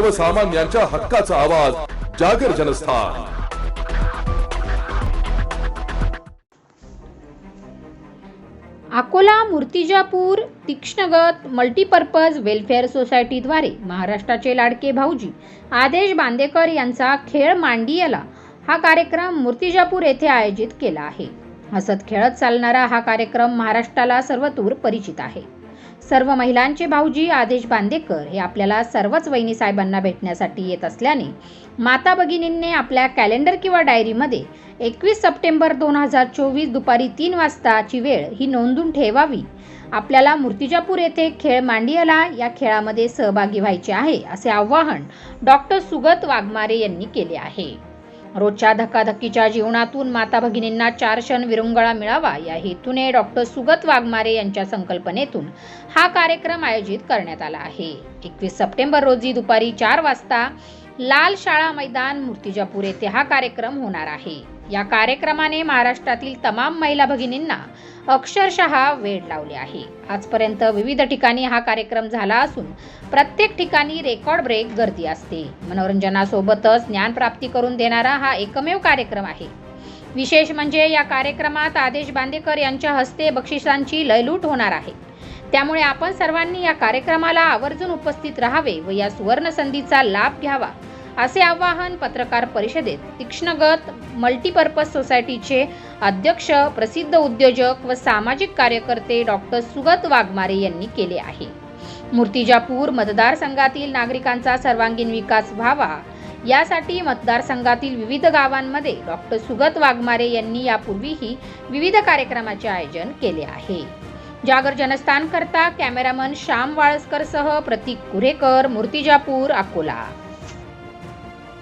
सर्वसामान्यांच्या हक्काचा आवाज जागर जनस्थान. अकोला मूर्तिजापूर तीक्ष्णगत मल्टीपर्पज वेलफेअर सोसायटीद्वारे महाराष्ट्राचे लाडके भाऊजी आदेश बांदेकर यांचा खेळ मांडियला हा कार्यक्रम मूर्तिजापूर येथे आयोजित केला आहे. हसत खेळत चालणारा हा कार्यक्रम महाराष्ट्राला सर्वतूर परिचित आहे. सर्व महिलांचे भाऊजी आदेश बांदेकर हे आपल्याला सर्वच वहिनी साहेबांना भेटण्यासाठी येत असल्याने माता भगिनींनी आपल्या कॅलेंडर किंवा डायरीमध्ये एकवीस सप्टेंबर दोन हजार चोवीस दुपारी तीन वाजताची वेळ ही नोंदून ठेवावी. आपल्याला मूर्तिजापूर येथे खेळ मांडियाला या खेळामध्ये सहभागी व्हायचे आहे असे आवाहन डॉक्टर सुगत वाघमारे यांनी केले आहे. रोजच्या धकाधकीच्या जीवनातून माता भगिनींना चार क्षण विरंगळा मिळावा या हेतूने डॉक्टर सुगत वाघमारे यांच्या संकल्पनेतून हा कार्यक्रम आयोजित करण्यात आला आहे. एकवीस सप्टेंबर रोजी दुपारी चार वाजता लाल शाळा मैदान मूर्तिजापूर येथे हा कार्यक्रम होणार आहे. या कार्यक्रमाने महाराष्ट्रातील तमाम महिला भगिनींना अक्षरशः वेळ लावले आहे. आजपर्यंत विविध ठिकाणी हा कार्यक्रम झाला असून प्रत्येक ठिकाणी रेकॉर्ड ब्रेक गर्दी असते. मनोरंजनासोबतच ज्ञानप्राप्ती करून देणारा हा एकमेव कार्यक्रम आहे. विशेष म्हणजे या कार्यक्रमात आदेश बांदेकर यांच्या हस्ते बक्षिसांची लयलूट होणार आहे. त्यामुळे आपण सर्वांनी या कार्यक्रमाला आवर्जून उपस्थित राहावे व या सुवर्ण संधीचा लाभ घ्यावा. असे आवाहन पत्रकार परिषदेत तीक्ष्णगत मल्टीपर्पज सोसायटीचे अध्यक्ष प्रसिद्ध उद्योजक व सामाजिक कार्यकर्ते डॉक्टर सुगत वाघमारे यांनी केले आहे. मूर्तिजापूर मतदारसंघातील नागरिकांचा सर्वांगीण विकास व्हावा यासाठी मतदारसंघातील विविध गावांमध्ये डॉक्टर सुगत वाघमारे यांनी यापूर्वीही विविध कार्यक्रमाचे आयोजन केले आहे. जागर जनस्थान करता कॅमेरामन श्याम वाळसकर सह प्रतीक कुरेकर मूर्तिजापूर अकोला.